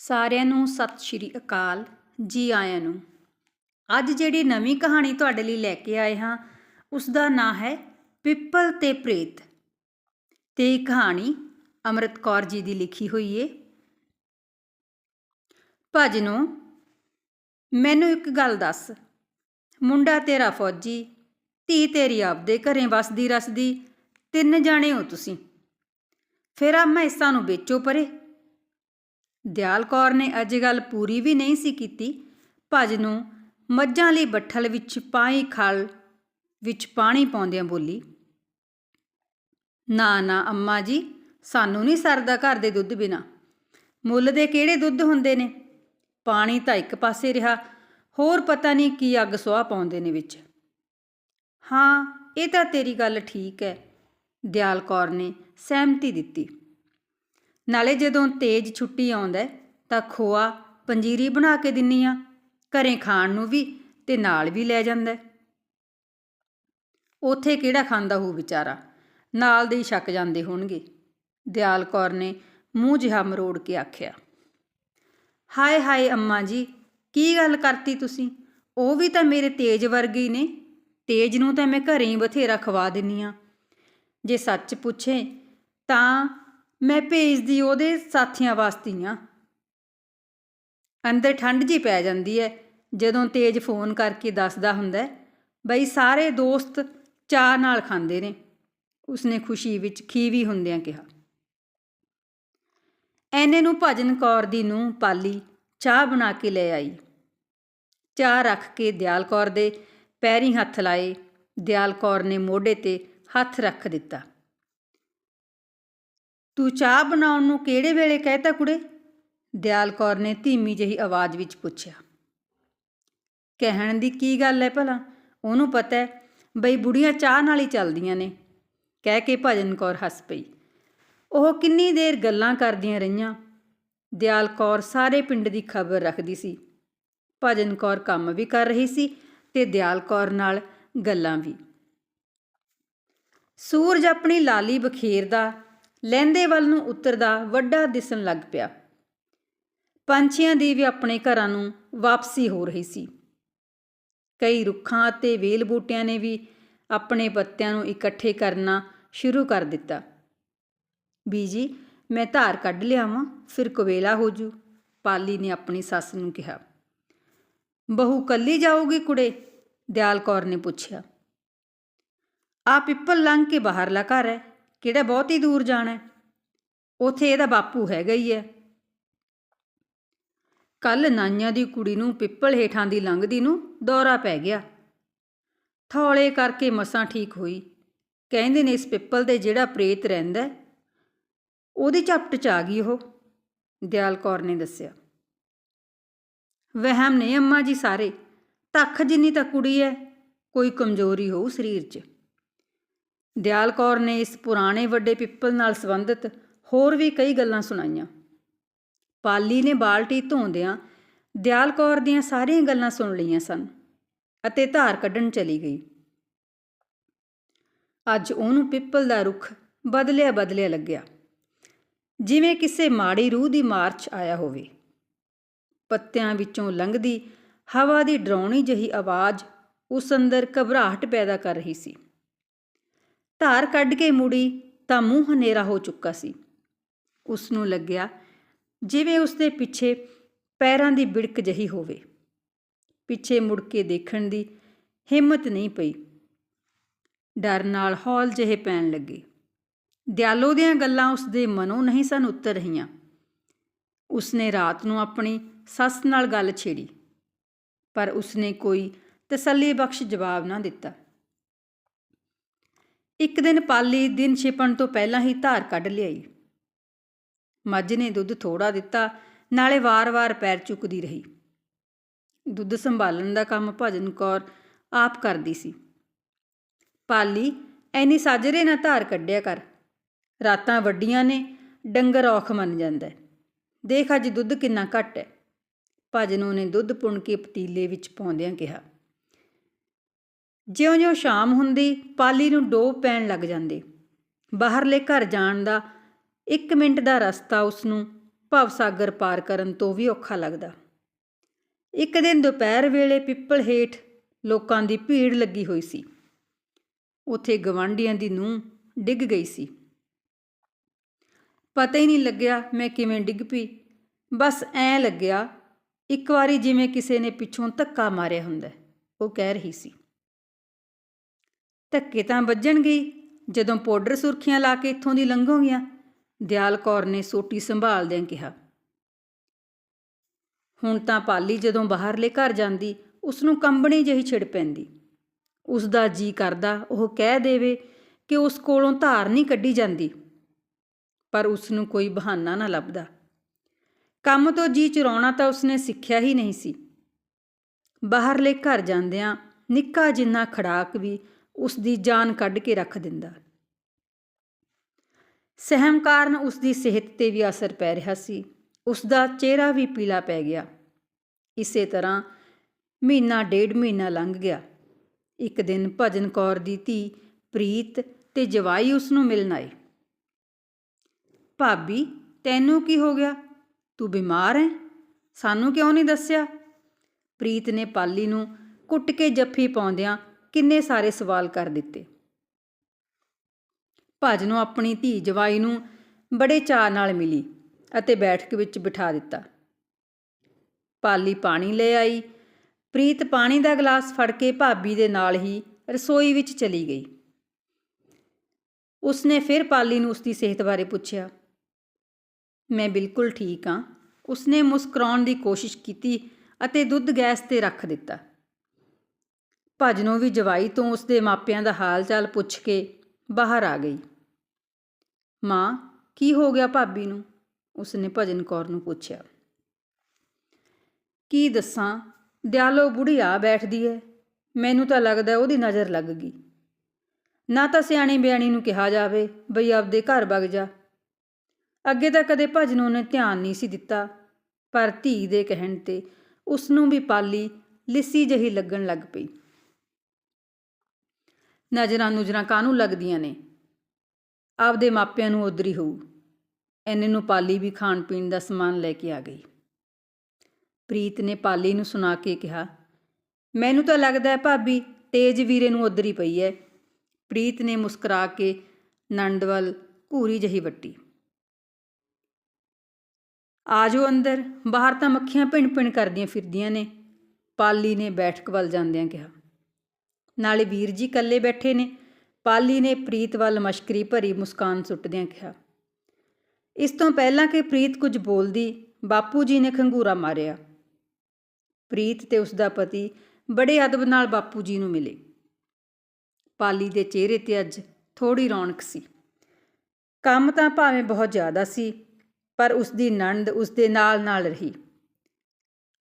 ਸਾਰਿਆਂ ਨੂੰ ਸਤਿ ਸ਼੍ਰੀ ਅਕਾਲ ਜੀ ਆਇਆਂ ਨੂੰ। ਅੱਜ ਜਿਹੜੀ ਨਵੀਂ ਕਹਾਣੀ ਤੁਹਾਡੇ ਲਈ ਲੈ ਕੇ ਆਏ ਹਾਂ ਉਸ ਦਾ ਨਾਂ ਹੈ ਪਿੱਪਲ ਤੇ ਪ੍ਰੇਤ। ਤੇ ਇਹ ਕਹਾਣੀ ਅੰਮ੍ਰਿਤ ਕੌਰ ਜੀ ਦੀ ਲਿਖੀ ਹੋਈ ਏ। ਭਜਨੋ ਮੈਨੂੰ ਇੱਕ ਗੱਲ ਦੱਸ। ਮੁੰਡਾ ਤੇਰਾ ਫੌਜੀ, ਧੀ ਤੇਰੀ ਆਪਦੇ ਘਰੇ ਵਸਦੀ ਰਸਦੀ ਤਿੰਨ ਜਾਣੇ ਹੋ ਤੁਸੀਂ। ਫਿਰ ਆ ਮੈਸਾਂ ਨੂੰ ਵੇਚੋ ਪਰੇ। ਦਿਆਲ ਕੌਰ ਨੇ ਅੱਜ ਗੱਲ ਪੂਰੀ ਵੀ ਨਹੀਂ ਸੀ ਕੀਤੀ। ਭਜ ਨੂੰ ਮੱਝਾਂ ਲਈ ਬੱਠਲ ਵਿੱਚ ਪਾਈ ਖਲ ਵਿੱਚ ਪਾਣੀ ਪਾਉਂਦਿਆਂ ਬੋਲੀ, ਨਾ ਨਾ, ਅੰਮਾ ਜੀ, ਸਾਨੂੰ ਨਹੀਂ ਸਰਦਾ ਘਰ ਦੇ ਦੁੱਧ ਬਿਨਾ। ਮੁੱਲ ਦੇ ਕਿਹੜੇ ਦੁੱਧ ਹੁੰਦੇ ਨੇ? ਪਾਣੀ ਤਾਂ ਇੱਕ ਪਾਸੇ ਰਿਹਾ, ਹੋਰ ਪਤਾ ਨਹੀਂ ਕੀ ਅੱਗ ਸੁਆਹ ਪਾਉਂਦੇ ਨੇ ਵਿੱਚ। ਹਾਂ, ਇਹ ਤਾਂ ਤੇਰੀ ਗੱਲ ਠੀਕ ਹੈ, ਦਿਆਲ ਕੌਰ ਨੇ ਸਹਿਮਤੀ ਦਿੱਤੀ। ਨਾਲੇ ਜਦੋਂ ਤੇਜ ਛੁੱਟੀ ਆਉਂਦਾ ਤਾਂ ਖੋਆ, ਪੰਜੀਰੀ ਬਣਾ ਕੇ ਦਿੰਨੀ ਆ। ਘਰੇ ਖਾਣ ਨੂੰ ਵੀ ਤੇ ਨਾਲ ਵੀ ਲੈ ਜਾਂਦਾ ਹੈ। ਉਥੇ ਕਿਹੜਾ ਖਾਂਦਾ ਹੋਊ ਵਿਚਾਰਾ? ਨਾਲ ਦੇ ਹੀ ਛੱਕ ਜਾਂਦੇ ਹੋਣਗੇ। ਦਿਆਲ ਕੌਰ ਨੇ ਮੂੰਹ ਜਿਹਾ ਮਰੋੜ ਕੇ ਆਖਿਆ, ਹਾਏ ਹਾਏ ਅੰਮਾ ਜੀ, ਕੀ ਗੱਲ ਕਰਤੀ ਤੁਸੀਂ? ਉਹ ਵੀ ਤਾਂ ਮੇਰੇ ਤੇਜ ਵਰਗੇ ਨੇ। ਤੇਜ ਨੂੰ ਤਾਂ ਮੈਂ ਘਰੇ ਹੀ ਬਥੇਰਾ ਖਵਾ ਦਿੰਨੀ ਆ। ਜੇ ਸੱਚ ਪੁੱਛੇ ਤਾਂ ਮੈਂ ਭੇਜਦੀ ਉਹਦੇ ਸਾਥੀਆਂ ਵਾਸਤੀਆਂ ਅੰਦਰ ਠੰਡ ਜੀ ਪੈ ਜਾਂਦੀ ਹੈ ਜਦੋਂ ਤੇਜ ਫੋਨ ਕਰਕੇ ਦੱਸਦਾ ਹੁੰਦਾ ਬਈ ਸਾਰੇ ਦੋਸਤ ਚਾਹ ਨਾਲ ਖਾਂਦੇ ਨੇ। ਉਸਨੇ ਖੁਸ਼ੀ ਵਿੱਚ ਖੀਵੀ ਹੁੰਦਿਆਂ ਕਿਹਾ। ਐਨੇ ਨੂੰ ਭਜਨ ਕੌਰ ਦੀ ਨੂੰ ਪਾਲੀ ਚਾਹ ਬਣਾ ਕੇ ਲੈ ਆਈ। ਚਾਹ ਰੱਖ ਕੇ ਦਿਆਲ ਕੌਰ ਦੇ ਪੈਰੀ ਹੱਥ ਲਾਏ। ਦਿਆਲ ਕੌਰ ਨੇ ਮੋਢੇ ਤੇ ਹੱਥ ਰੱਖ ਦਿੱਤਾ। ਤੂੰ ਚਾਹ ਬਣਾਉਣ ਨੂੰ ਕਿਹੜੇ ਵੇਲੇ ਕਹਿਤਾ ਕੁੜੇ? ਦਿਆਲ ਕੌਰ ਨੇ ਧੀਮੀ ਜਿਹੀ ਆਵਾਜ਼ ਵਿੱਚ ਪੁੱਛਿਆ। ਕਹਿਣ ਦੀ ਕੀ ਗੱਲ ਹੈ ਭਲਾ? ਉਹਨੂੰ ਪਤਾ ਹੈ ਬਈ ਬੁੜੀਆਂ ਚਾਹ ਨਾਲ ਹੀ ਚੱਲਦੀਆਂ ਨੇ। ਕਹਿ ਕੇ ਭਜਨ ਕੌਰ ਹੱਸ ਪਈ। ਉਹ ਕਿੰਨੀ ਦੇਰ ਗੱਲਾਂ ਕਰਦੀਆਂ ਰਹੀਆਂ। ਦਿਆਲ ਕੌਰ ਸਾਰੇ ਪਿੰਡ ਦੀ ਖਬਰ ਰੱਖਦੀ ਸੀ। ਭਜਨ ਕੌਰ ਕੰਮ ਵੀ ਕਰ ਰਹੀ ਸੀ ਤੇ ਦਿਆਲ ਕੌਰ ਨਾਲ ਗੱਲਾਂ ਵੀ। ਸੂਰਜ ਆਪਣੀ ਲਾਲੀ ਬਖੇਰਦਾ ਲਹਿੰਦੇ ਵੱਲ ਨੂੰ ਉਤਰਦਾ ਵੱਡਾ ਦਿਸਣ ਲੱਗ ਪਿਆ। ਪੰਛੀਆਂ ਦੀ ਵੀ ਆਪਣੇ ਘਰਾਂ ਨੂੰ ਵਾਪਸੀ ਹੋ ਰਹੀ ਸੀ। ਕਈ ਰੁੱਖਾਂ ਅਤੇ ਵੇਲ ਬੂਟਿਆਂ ਨੇ ਵੀ ਆਪਣੇ ਪੱਤਿਆਂ ਨੂੰ ਇਕੱਠੇ ਕਰਨਾ ਸ਼ੁਰੂ ਕਰ ਦਿੱਤਾ। ਬੀਜੀ, ਮੈਂ ਧਾਰ ਕੱਢ ਲਿਆਵਾਂ, ਫਿਰ ਕੁਵੇਲਾ ਹੋ ਜੂ, ਪਾਲੀ ਨੇ ਆਪਣੀ ਸੱਸ ਨੂੰ ਕਿਹਾ। ਬਹੂ ਕੱਲੀ ਜਾਊਗੀ ਕੁੜੇ? ਦਿਆਲ ਕੌਰ ਨੇ ਪੁੱਛਿਆ। ਆ ਪਿੱਪਲ ਲੰਘ ਕੇ ਬਾਹਰਲਾ ਘਰ ਹੈ। ਕਿਹੜਾ ਬਹੁਤ ਹੀ ਦੂਰ ਜਾਣਾ ਹੈ? ਉਥੇ ਇਹਦਾ ਬਾਪੂ ਹੈਗਾ ਹੀ ਹੈ। ਕੱਲ ਨਾਈਆਂ ਦੀ ਕੁੜੀ ਨੂੰ ਪਿੱਪਲ ਹੇਠਾਂ ਦੀ ਲੰਘਦੀ ਨੂੰ ਦੌਰਾ ਪੈ ਗਿਆ। ਥੌਲੇ ਕਰਕੇ ਮਸਾਂ ਠੀਕ ਹੋਈ। ਕਹਿੰਦੇ ਨੇ ਇਸ ਪਿੱਪਲ ਦੇ ਜਿਹੜਾ ਪ੍ਰੇਤ ਰਹਿੰਦਾ ਹੈ, ਉਹਦੀ ਝਪਟ ਚ ਆ ਗਈ ਉਹ ਦਿਆਲ ਕੌਰ ਨੇ ਦੱਸਿਆ। ਵਹਿਮ ਨੇ ਅੰਮਾ ਜੀ ਸਾਰੇ ਤੱਖ ਜਿੰਨੀ ਤਾਂ ਕੁੜੀ ਹੈ ਕੋਈ ਕਮਜ਼ੋਰੀ ਹੋਊ ਸਰੀਰ 'ਚ। ਦਿਆਲ ਕੌਰ ਨੇ ਇਸ ਪੁਰਾਣੇ ਵੱਡੇ ਪਿੱਪਲ ਨਾਲ ਸੰਬੰਧਿਤ ਹੋਰ ਵੀ ਕਈ ਗੱਲਾਂ ਸੁਣਾਈਆਂ। ਪਾਲੀ ਨੇ ਬਾਲਟੀ ਧੋਂਦਿਆਂ ਦਿਆਲ ਕੌਰ ਦੀਆਂ ਸਾਰੀਆਂ ਗੱਲਾਂ ਸੁਣ ਲਈਆਂ ਸਨ ਅਤੇ ਧਾਰ ਕੱਢਣ ਚਲੀ ਗਈ। ਅੱਜ ਉਹਨੂੰ ਪਿੱਪਲ ਦਾ ਰੁੱਖ ਬਦਲਿਆ ਬਦਲਿਆ ਲੱਗਿਆ। ਜਿਵੇਂ ਕਿਸੇ ਮਾੜੀ ਰੂਹ ਦੀ ਮਾਰਚ ਆਇਆ ਹੋਵੇ। ਪੱਤਿਆਂ ਵਿੱਚੋਂ ਲੰਘਦੀ ਹਵਾ ਦੀ ਡਰਾਉਣੀ ਜਿਹੀ ਆਵਾਜ਼ ਉਸ ਅੰਦਰ ਘਬਰਾਹਟ ਪੈਦਾ ਕਰ ਰਹੀ ਸੀ। ਧਾਰ ਕੱਢ ਕੇ ਮੁੜੀ ਤਾਂ ਮੂੰਹ ਹਨੇਰਾ ਹੋ ਚੁੱਕਾ ਸੀ। ਉਸ ਨੂੰ ਲੱਗਿਆ ਜਿਵੇਂ ਉਸ ਦੇ ਪਿੱਛੇ ਪੈਰਾਂ ਦੀ ਬਿੜਕ ਜਹੀ ਹੋਵੇ। ਪਿੱਛੇ ਮੁੜ ਕੇ ਦੇਖਣ ਦੀ ਹਿੰਮਤ ਨਹੀਂ ਪਈ। ਡਰ ਨਾਲ ਹੌਲ ਜਿਹੇ ਪੈਣ ਲੱਗੇ। ਦਿਆਲੋ ਦੀਆਂ ਗੱਲਾਂ ਉਸ ਦੇ ਮਨੋਂ ਨਹੀਂ ਸਨ ਉਤਰ ਰਹੀਆਂ। ਉਸਨੇ ਰਾਤ ਨੂੰ ਆਪਣੀ ਸੱਸ ਨਾਲ ਗੱਲ ਛੇੜੀ, ਪਰ ਉਸਨੇ ਕੋਈ ਤਸੱਲੀ ਬਖਸ਼ ਜਵਾਬ ਨਾ ਦਿੱਤਾ। ਇੱਕ ਦਿਨ ਪਾਲੀ ਦਿਨ ਛਿਪਣ ਤੋਂ ਪਹਿਲਾਂ ਹੀ ਧਾਰ ਕੱਢ ਲਿਆਈ। ਮੱਝ ਨੇ ਦੁੱਧ ਥੋੜਾ ਦਿੱਤਾ, ਨਾਲੇ ਵਾਰ-ਵਾਰ ਪੈਰ ਚੁੱਕਦੀ ਰਹੀ। ਦੁੱਧ ਸੰਭਾਲਣ ਦਾ ਕੰਮ ਭਜਨ ਕੌਰ ਆਪ ਕਰਦੀ ਸੀ। ਪਾਲੀ, ਐਨੀ ਸਾਜਰੇ ਨਾ ਧਾਰ ਕੱਢਿਆ ਕਰ। ਰਾਤਾਂ ਵੱਡੀਆਂ ਨੇ, ਡੰਗਰ ਔਖ ਮੰਨ ਜਾਂਦਾ ਦੇਖ ਅੱਜ ਦੁੱਧ ਕਿੰਨਾ ਘੱਟ ਹੈ। ਭਜਨੋਂ ਨੇ ਦੁੱਧ ਪੁਣ ਕੇ ਪਤੀਲੇ ਵਿੱਚ ਪਾਉਂਦਿਆਂ ਕਿਹਾ। ਜਿਉਂ-ਜਿਉਂ ਸ਼ਾਮ ਹੁੰਦੀ, ਪਾਲੀ ਨੂੰ ਡੋਬ ਪੈਣ ਲੱਗ ਜਾਂਦੀ। ਬਾਹਰਲੇ ਘਰ ਜਾਣ ਦਾ 1 ਮਿੰਟ ਦਾ ਰਸਤਾ ਉਸ ਨੂੰ ਭਵਸਾਗਰ ਪਾਰ ਕਰਨ ਤੋਂ ਵੀ ਔਖਾ ਲੱਗਦਾ। ਇੱਕ ਦਿਨ ਦੁਪਹਿਰ ਵੇਲੇ ਪਿੱਪਲ ਹੇਠ ਲੋਕਾਂ ਦੀ ਭੀੜ ਲੱਗੀ ਹੋਈ ਸੀ। ਉੱਥੇ ਗਵਾਂਢੀਆਂ ਦੀ ਨੂੰਹ ਡਿੱਗ ਗਈ ਸੀ। ਪਤਾ ਹੀ ਨਹੀਂ ਲੱਗਿਆ ਮੈਂ ਕਿਵੇਂ ਡਿੱਗ ਪਈ। ਬਸ ਐ ਲੱਗਿਆ, ਇੱਕ ਵਾਰੀ ਜਿਵੇਂ ਕਿਸੇ ਨੇ ਪਿੱਛੋਂ ਧੱਕਾ ਮਾਰਿਆ ਹੁੰਦਾ, ਉਹ ਕਹਿ ਰਹੀ ਸੀ। ਧੱਕੇ ਤਾਂ ਵੱਜਣਗੇ ਹੀ। ਜਦੋਂ ਪਾਊਡਰ ਸੁਰਖੀਆਂ ਲਾ ਕੇ ਇੱਥੋਂ ਦੀ ਲੰਘੋਗੀਆਂ, ਦਿਆਲ ਕੌਰ ਨੇ ਸੋਟੀ ਸੰਭਾਲਦਿਆਂ ਕਿਹਾ। ਹੁਣ ਤਾਂ ਪਾਲੀ ਜਦੋਂ ਬਾਹਰਲੇ ਘਰ ਜਾਂਦੀ ਉਸ ਨੂੰ ਕੰਬਣੀ ਜਿਹੀ ਛਿੜ ਪੈਂਦੀ। ਉਸ ਦਾ ਜੀ ਕਰਦਾ, ਉਹ ਕਹਿ ਦੇਵੇ ਕਿ ਉਸ ਕੋਲੋਂ ਧਾਰ ਨਹੀਂ ਕੱਢੀ ਜਾਂਦੀ। ਪਰ ਉਸ ਨੂੰ ਕੋਈ ਬਹਾਨਾ ਨਾ ਲੱਭਦਾ। ਕੰਮ ਤੋਂ ਜੀ ਚੁਰਾਉਣਾ ਤਾਂ ਉਸਨੇ ਸਿੱਖਿਆ ਹੀ ਨਹੀਂ ਸੀ। ਬਾਹਰਲੇ ਘਰ ਜਾਂਦਿਆਂ ਨਿੱਕਾ ਜਿੰਨਾ ਖੜਾਕ ਵੀ ਉਸ ਦੀ ਜਾਨ ਕੱਢ ਕੇ ਰੱਖ ਦਿੰਦਾ। ਸਹਿਮ ਕਾਰਨ ਉਸ ਦੀ ਸਿਹਤ ਤੇ ਵੀ ਅਸਰ ਪੈ ਰਿਹਾ ਸੀ। ਉਸ ਦਾ ਚਿਹਰਾ ਵੀ ਪੀਲਾ ਪੈ ਗਿਆ। ਇਸੇ ਤਰ੍ਹਾਂ ਮਹੀਨਾ ਡੇਢ ਮਹੀਨਾ ਲੰਘ ਗਿਆ। ਇੱਕ ਦਿਨ ਭਜਨ ਕੌਰ ਦੀ ਧੀ ਪ੍ਰੀਤ ਤੇ ਜਵਾਈ ਉਸ ਨੂੰ ਮਿਲਣ ਆਏ। ਭਾਬੀ, ਤੈਨੂੰ ਕੀ ਹੋ ਗਿਆ? ਤੂੰ ਬਿਮਾਰ ਹੈ? ਸਾਨੂੰ ਕਿਉਂ ਨਹੀਂ ਦੱਸਿਆ? ਪ੍ਰੀਤ ਨੇ ਪਾਲੀ ਨੂੰ ਕੁੱਟ ਕੇ ਜੱਫੀ ਪਾਉਂਦਿਆਂ ਕਿੰਨੇ ਸਾਰੇ ਸਵਾਲ ਕਰ ਦਿੱਤੇ। ਭੱਜ ਨੂੰ ਆਪਣੀ ਧੀ ਜਵਾਈ ਨੂੰ ਬੜੇ ਚਾਅ ਨਾਲ ਮਿਲੀ ਅਤੇ ਬੈਠਕ ਵਿੱਚ ਬਿਠਾ ਦਿੱਤਾ। ਪਾਲੀ ਪਾਣੀ ਲੈ ਆਈ। ਪ੍ਰੀਤ ਪਾਣੀ ਦਾ ਗਲਾਸ ਫੜ ਕੇ ਭਾਬੀ ਦੇ ਨਾਲ ਹੀ ਰਸੋਈ ਵਿੱਚ ਚਲੀ ਗਈ। ਉਸਨੇ ਫਿਰ ਪਾਲੀ ਨੂੰ ਉਸਦੀ ਸਿਹਤ ਬਾਰੇ ਪੁੱਛਿਆ। ਮੈਂ ਬਿਲਕੁਲ ਠੀਕ ਹਾਂ ਉਸਨੇ ਮੁਸਕਰਾਉਣ ਦੀ ਕੋਸ਼ਿਸ਼ ਕੀਤੀ ਅਤੇ ਦੁੱਧ ਗੈਸ ਤੇ ਰੱਖ ਦਿੱਤਾ। ਭਜਨੋਂ ਵੀ ਜਵਾਈ ਤੋਂ ਉਸਦੇ ਮਾਪਿਆਂ ਦਾ ਹਾਲ ਚਾਲ ਪੁੱਛ ਕੇ ਬਾਹਰ ਆ ਗਈ। ਮਾਂ, ਕੀ ਹੋ ਗਿਆ ਭਾਬੀ ਨੂੰ? ਉਸਨੇ ਭਜਨ ਕੌਰ ਨੂੰ ਪੁੱਛਿਆ। ਕੀ ਦੱਸਾਂ? ਦਿਆਲੋ ਬੁੜੀ ਆ ਬੈਠਦੀ ਹੈ ਮੈਨੂੰ ਤਾਂ ਲੱਗਦਾ ਉਹਦੀ ਨਜ਼ਰ ਲੱਗ ਗਈ। ਨਾ ਤਾਂ ਸਿਆਣੀ ਬਿਆਣੀ ਨੂੰ ਕਿਹਾ ਜਾਵੇ, ਬਈ ਆਪਦੇ ਘਰ ਵਗ ਜਾ। ਅੱਗੇ ਤਾਂ ਕਦੇ ਭਜਨੋਂ ਨੇ ਧਿਆਨ ਨਹੀਂ ਸੀ ਦਿੱਤਾ, ਪਰ ਧੀ ਦੇ ਕਹਿਣ ਤੇ ਉਸ ਨੂੰ ਵੀ ਪਾਲੀ ਲਿੱਸੀ ਜਹੀ ਲੱਗਣ ਲੱਗ ਪਈ। ਨਜ਼ਰਾਂ ਨੁਜਰਾਂ ਕਾਹਨੂੰ ਲੱਗਦੀਆਂ ਨੇ? ਆਪਦੇ ਮਾਪਿਆਂ ਨੂੰ ਉਧਰੀ ਹੋਊ। ਐਨੇ ਨੂੰ ਪਾਲੀ ਵੀ ਖਾਣ ਪੀਣ ਦਾ ਸਮਾਨ ਲੈ ਕੇ ਆ ਗਈ। ਪ੍ਰੀਤ ਨੇ ਪਾਲੀ ਨੂੰ ਸੁਣਾ ਕੇ ਕਿਹਾ, ਮੈਨੂੰ ਤਾਂ ਲੱਗਦਾ ਹੈ ਭਾਬੀ, ਤੇਜ ਵੀਰੇ ਨੂੰ ਉਧਰੀ ਪਈ ਹੈ। ਪ੍ਰੀਤ ਨੇ ਮੁਸਕਰਾ ਕੇ ਨੰਦ ਵੱਲ ਘੂਰੀ ਜਹੀ ਵੱਟੀ। ਆਜੋ ਅੰਦਰ, ਬਾਹਰ ਤਾਂ ਮੱਖੀਆਂ ਪਿੰਨ-ਪਿੰਨ ਕਰਦੀਆਂ ਫਿਰਦੀਆਂ ਨੇ, ਪਾਲੀ ਨੇ ਬੈਠਕ ਵੱਲ ਜਾਂਦਿਆਂ ਕਿਹਾ। ਨਾਲੇ ਵੀਰ ਜੀ ਇਕੱਲੇ ਬੈਠੇ ਨੇ। ਪਾਲੀ ਨੇ ਪ੍ਰੀਤ ਵੱਲ ਮਸ਼ਕਰੀ ਭਰੀ ਮੁਸਕਾਨ ਸੁੱਟਦਿਆਂ ਕਿਹਾ, ਇਸ ਤੋਂ ਪਹਿਲਾਂ ਕਿ ਪ੍ਰੀਤ ਕੁਝ ਬੋਲਦੀ, ਬਾਪੂ ਜੀ ਨੇ ਖੰਗੂਰਾ ਮਾਰਿਆ। ਪ੍ਰੀਤ ਤੇ ਉਸ ਦਾ ਪਤੀ ਬੜੇ ਅਦਬ ਨਾਲ ਬਾਪੂ ਜੀ ਨੂੰ ਮਿਲੇ। ਪਾਲੀ ਦੇ ਚਿਹਰੇ ਤੇ ਅੱਜ ਥੋੜੀ ਰੌਣਕ ਸੀ। ਕੰਮ ਤਾਂ ਭਾਵੇਂ ਬਹੁਤ ਜ਼ਿਆਦਾ ਸੀ, ਪਰ ਉਸ ਦੀ ਨਣਦ ਉਸ ਦੇ ਨਾਲ-ਨਾਲ ਰਹੀ।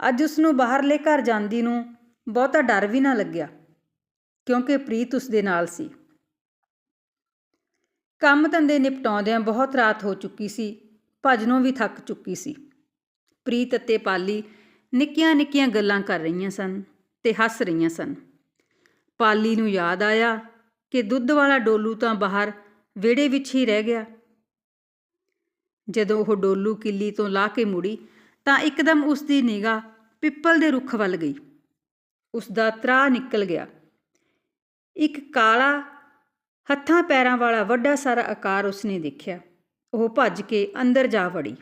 ਅੱਜ ਉਸ ਨੂੰ ਬਾਹਰਲੇ ਘਰ ਜਾਂਦੀ ਨੂੰ ਬਹੁਤਾ ਡਰ ਵੀ ਨਾ ਲੱਗਿਆ। ਕਿਉਂਕਿ ਪ੍ਰੀਤ ਉਸ ਦੇ ਨਾਲ ਸੀ। ਕੰਮ ਧੰਦੇ ਨਿਪਟਾਉਂਦਿਆਂ ਬਹੁਤ ਰਾਤ ਹੋ ਚੁੱਕੀ ਸੀ। ਭਜਨੋਂ ਵੀ ਥੱਕ ਚੁੱਕੀ ਸੀ। ਪ੍ਰੀਤ ਅਤੇ ਪਾਲੀ ਨਿੱਕੀਆਂ-ਨਿੱਕੀਆਂ ਗੱਲਾਂ ਕਰ ਰਹੀਆਂ ਸਨ ਤੇ ਹੱਸ ਰਹੀਆਂ ਸਨ। ਪਾਲੀ ਨੂੰ ਯਾਦ ਆਇਆ ਕਿ ਦੁੱਧ ਵਾਲਾ ਡੋਲੂ ਤਾਂ ਬਾਹਰ ਵਿਹੜੇ ਵਿੱਚ ਹੀ ਰਹਿ ਗਿਆ। ਜਦੋਂ ਉਹ ਡੋਲੂ ਕਿੱਲੀ ਤੋਂ ਲਾ ਕੇ ਮੁੜੀ ਤਾਂ ਇੱਕਦਮ ਉਸ ਦੀ ਨਿਗਾਹ ਪਿੱਪਲ ਦੇ ਰੁੱਖ ਵੱਲ ਗਈ। ਉਸ ਦਾ ਤਰਾ ਨਿਕਲ ਗਿਆ। ਇੱਕ ਕਾਲਾ ਹੱਥਾਂ ਪੈਰਾਂ ਵਾਲਾ ਵੱਡਾ ਸਾਰਾ ਆਕਾਰ ਉਸਨੇ ਦੇਖਿਆ। ਉਹ ਭੱਜ ਕੇ ਅੰਦਰ ਜਾ ਵੜੀ।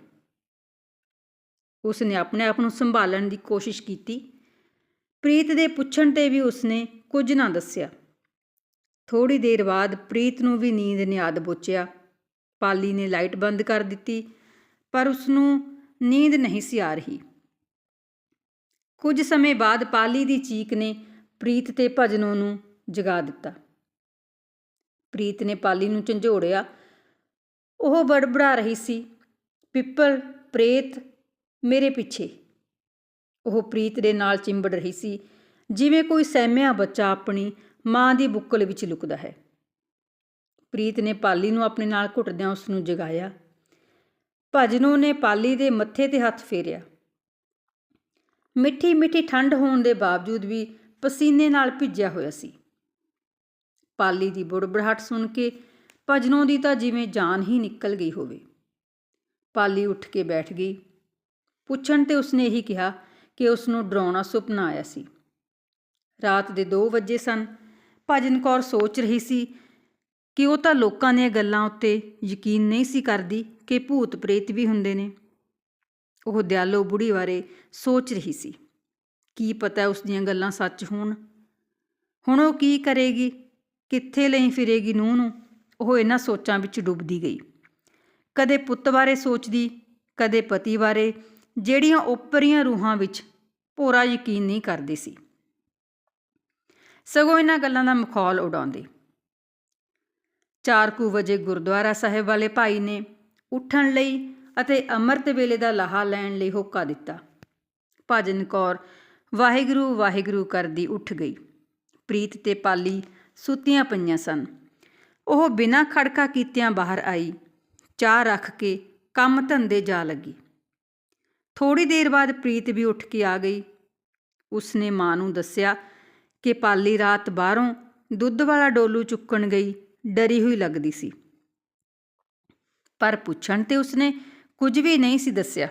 ਉਸਨੇ ਆਪਣੇ ਆਪ ਨੂੰ ਸੰਭਾਲਣ ਦੀ ਕੋਸ਼ਿਸ਼ ਕੀਤੀ। ਪ੍ਰੀਤ ਦੇ ਪੁੱਛਣ ਤੇ ਵੀ ਉਸਨੇ ਕੁਝ ਨਾ ਦੱਸਿਆ। ਥੋੜੀ ਦੇਰ ਬਾਅਦ ਪ੍ਰੀਤ ਨੂੰ ਵੀ ਨੀਂਦ ਨੇ ਆਦ ਬੋਚਿਆ। ਪਾਲੀ ਨੇ ਲਾਈਟ ਬੰਦ ਕਰ ਦਿੱਤੀ, ਪਰ ਉਸ ਨੂੰ ਨੀਂਦ ਨਹੀਂ ਸੀ ਆ ਰਹੀ। ਕੁਝ ਸਮੇਂ ਬਾਅਦ ਪਾਲੀ ਦੀ ਚੀਕ ਨੇ ਪ੍ਰੀਤ ਤੇ ਭਜਨੋਂ ਨੂੰ ਜਗਾ ਦਿੱਤਾ। ਪ੍ਰੀਤ ਨੇ ਪਾਲੀ ਨੂੰ ਝੰਜੋੜਿਆ। ਉਹ ਬੜਬੜਾ ਰਹੀ ਸੀ। ਪਿੱਪਲ, ਪ੍ਰੇਤ, ਮੇਰੇ ਪਿੱਛੇ। ਉਹ ਪ੍ਰੀਤ ਦੇ ਨਾਲ ਚਿੰਬੜ ਰਹੀ ਸੀ। ਜਿਵੇਂ ਕੋਈ ਸਹਿਮਿਆ ਬੱਚਾ ਆਪਣੀ ਮਾਂ ਦੀ ਬੁੱਕਲ ਵਿੱਚ ਲੁਕਦਾ ਹੈ। ਪ੍ਰੀਤ ਨੇ ਪਾਲੀ ਨੂੰ ਆਪਣੇ ਨਾਲ ਘੁੱਟਦਿਆਂ ਉਸ ਨੂੰ ਜਗਾਇਆ। ਭਜਨੋ ਨੇ ਪਾਲੀ ਦੇ ਮੱਥੇ ਤੇ ਹੱਥ ਫੇਰਿਆ। ਮਿੱਠੀ ਮਿੱਠੀ ਠੰਡ ਹੋਣ ਦੇ ਬਾਵਜੂਦ ਵੀ ਪਸੀਨੇ ਨਾਲ ਭਿੱਜਿਆ ਹੋਇਆ ਸੀ। ਪਾਲੀ ਦੀ ਬੁੜਬੜਾਹਟ ਸੁਣ ਕੇ ਭਜਨੋਂ ਦੀ ਤਾਂ ਜਿਵੇਂ ਜਾਨ ਹੀ ਨਿਕਲ ਗਈ ਹੋਵੇ। ਪਾਲੀ ਉੱਠ ਕੇ ਬੈਠ ਗਈ। ਪੁੱਛਣ ਤੇ ਉਸਨੇ ਇਹੀ ਕਿਹਾ ਕਿ ਉਸ ਨੂੰ ਡਰਾਉਣਾ ਸੁਪਨਾ ਆਇਆ ਸੀ। ਰਾਤ ਦੇ 2 ਵਜੇ ਸਨ। ਭਜਨ ਕੌਰ ਸੋਚ ਰਹੀ ਸੀ ਕਿ ਉਹ ਤਾਂ ਲੋਕਾਂ ਦੀਆਂ ਗੱਲਾਂ ਉੱਤੇ ਯਕੀਨ ਨਹੀਂ ਸੀ ਕਰਦੀ ਕਿ ਭੂਤ ਪ੍ਰੇਤ ਵੀ ਹੁੰਦੇ ਨੇ। ਉਹ ਦਿਆਲੋ ਬੁੜੀ ਬਾਰੇ ਸੋਚ ਰਹੀ ਸੀ। ਕੀ ਪਤਾ ਉਸ ਦੀਆਂ ਗੱਲਾਂ ਸੱਚ ਹੋਣ। ਹੁਣ ਉਹ ਕੀ ਕਰੇਗੀ? ਕਿੱਥੇ ਲਈ ਫਿਰੇਗੀ ਨੂੰਹ ਨੂੰ? ਉਹ ਇਹਨਾਂ ਸੋਚਾਂ ਵਿੱਚ ਡੁੱਬਦੀ ਗਈ। ਕਦੇ ਪੁੱਤ ਬਾਰੇ ਸੋਚਦੀ, ਕਦੇ ਪਤੀ ਬਾਰੇ, ਜਿਹੜੀਆਂ ਉਪਰੀਆਂ ਰੂਹਾਂ ਵਿੱਚ ਭੋਰਾ ਯਕੀਨ ਨਹੀਂ ਕਰਦੀ ਸੀ। ਸਗੋਂ ਇਹਨਾਂ ਗੱਲਾਂ ਦਾ ਮਖੌਲ ਉਡਾਉਂਦੀ। 4 ਕੁ ਵਜੇ ਗੁਰਦੁਆਰਾ ਸਾਹਿਬ ਵਾਲੇ ਭਾਈ ਨੇ ਉੱਠਣ ਲਈ ਅਤੇ ਅੰਮ੍ਰਿਤ ਵੇਲੇ ਦਾ ਲਾਹਾ ਲੈਣ ਲਈ ਹੋਕਾ ਦਿੱਤਾ। ਭਜਨ ਕੌਰ ਵਾਹਿਗੁਰੂ ਵਾਹਿਗੁਰੂ ਕਰਦੀ ਉੱਠ ਗਈ। ਪ੍ਰੀਤ ਤੇ ਪਾਲੀ ਸੁੱਤੀਆਂ ਪਈਆਂ ਸਨ। ਉਹ ਬਿਨਾਂ ਖੜਕਾ ਕੀਤਿਆਂ ਬਾਹਰ ਆਈ, ਚਾਹ ਰੱਖ ਕੇ ਕੰਮ ਧੰਦੇ ਜਾ ਲੱਗੀ। ਥੋੜੀ ਦੇਰ ਬਾਅਦ ਪ੍ਰੀਤ ਵੀ ਉੱਠ ਕੇ ਆ ਗਈ। ਉਸਨੇ ਮਾਂ ਨੂੰ ਦੱਸਿਆ ਕਿ ਪਾਲੀ ਰਾਤ ਬਾਹਰੋਂ ਦੁੱਧ ਵਾਲਾ ਡੋਲੂ ਚੁੱਕਣ ਗਈ, ਡਰੀ ਹੋਈ ਲੱਗਦੀ ਸੀ। ਪਰ ਪੁੱਛਣ ਤੇ ਉਸਨੇ ਕੁਝ ਵੀ ਨਹੀਂ ਸੀ ਦੱਸਿਆ।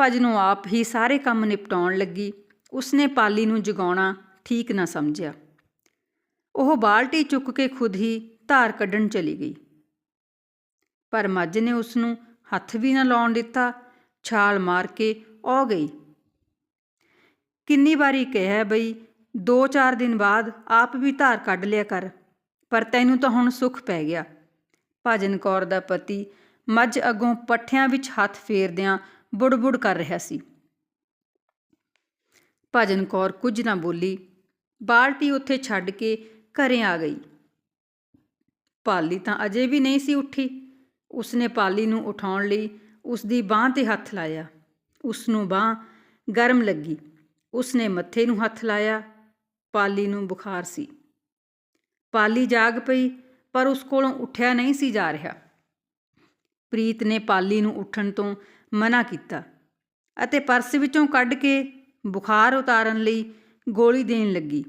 ਭਜ ਨੂੰ ਆਪ ਹੀ ਸਾਰੇ ਕੰਮ ਨਿਪਟਾਉਣ ਲੱਗੀ। ਉਸਨੇ ਪਾਲੀ ਨੂੰ ਜਗਾਉਣਾ ਠੀਕ ਨਾ ਸਮਝਿਆ। ਉਹ ਬਾਲਟੀ ਚੁੱਕ ਕੇ ਖੁਦ ਹੀ ਧਾਰ ਕੱਢਣ ਚਲੀ ਗਈ। ਪਰ ਮੱਝ ਨੇ ਉਸ ਨੂੰ ਹੱਥ ਵੀ ਨਾ ਲਾਉਣ ਦਿੱਤਾ, ਛਾਲ ਮਾਰ ਕੇ ਔ ਗਈ। ਕਿੰਨੀ ਵਾਰੀ ਕਿਹਾ ਬਈ 2-4 ਦਿਨ ਬਾਅਦ ਆਪ ਵੀ ਧਾਰ ਕੱਢ ਲਿਆ ਕਰ, ਪਰ ਤੈਨੂੰ ਤਾਂ ਹੁਣ ਸੁੱਖ ਪੈ ਗਿਆ। ਭਜਨ ਕੌਰ ਦਾ ਪਤੀ ਮੱਝ ਅੱਗੋਂ ਪੱਠਿਆਂ ਵਿੱਚ ਹੱਥ ਫੇਰਦਿਆਂ ਬੁੜਬੁੜ ਕਰ ਰਿਹਾ ਸੀ। ਭਜਨ ਕੌਰ ਕੁਝ ਨਾ ਬੋਲੀ। ਬਾਲਟੀ ਉੱਥੇ ਛੱਡ ਕੇ ਘਰੇ ਆ ਗਈ। ਪਾਲੀ ਤਾਂ ਅਜੇ ਵੀ ਨਹੀਂ ਸੀ ਉੱਠੀ। ਉਸਨੇ ਪਾਲੀ ਨੂੰ ਉਠਾਉਣ ਲਈ ਉਸ ਦੀ ਬਾਹ ਤੇ ਹੱਥ ਲਾਇਆ। ਉਸ ਨੂੰ ਬਾਹ ਗਰਮ ਲੱਗੀ। ਉਸਨੇ ਮੱਥੇ ਨੂੰ ਹੱਥ ਲਾਇਆ। ਪਾਲੀ ਨੂੰ ਬੁਖਾਰ ਸੀ। ਪਾਲੀ ਜਾਗ ਪਈ, ਪਰ ਉਸ ਕੋਲੋਂ ਉੱਠਿਆ ਨਹੀਂ ਸੀ ਜਾ ਰਿਹਾ। ਪ੍ਰੀਤ ਨੇ ਪਾਲੀ ਨੂੰ ਉੱਠਣ ਤੋਂ ਮਨਾ ਕੀਤਾ ਅਤੇ ਪਰਸ ਵਿੱਚੋਂ ਕੱਢ ਕੇ ਬੁਖਾਰ ਉਤਾਰਨ ਲਈ ਗੋਲੀ ਦੇਣ ਲੱਗੀ।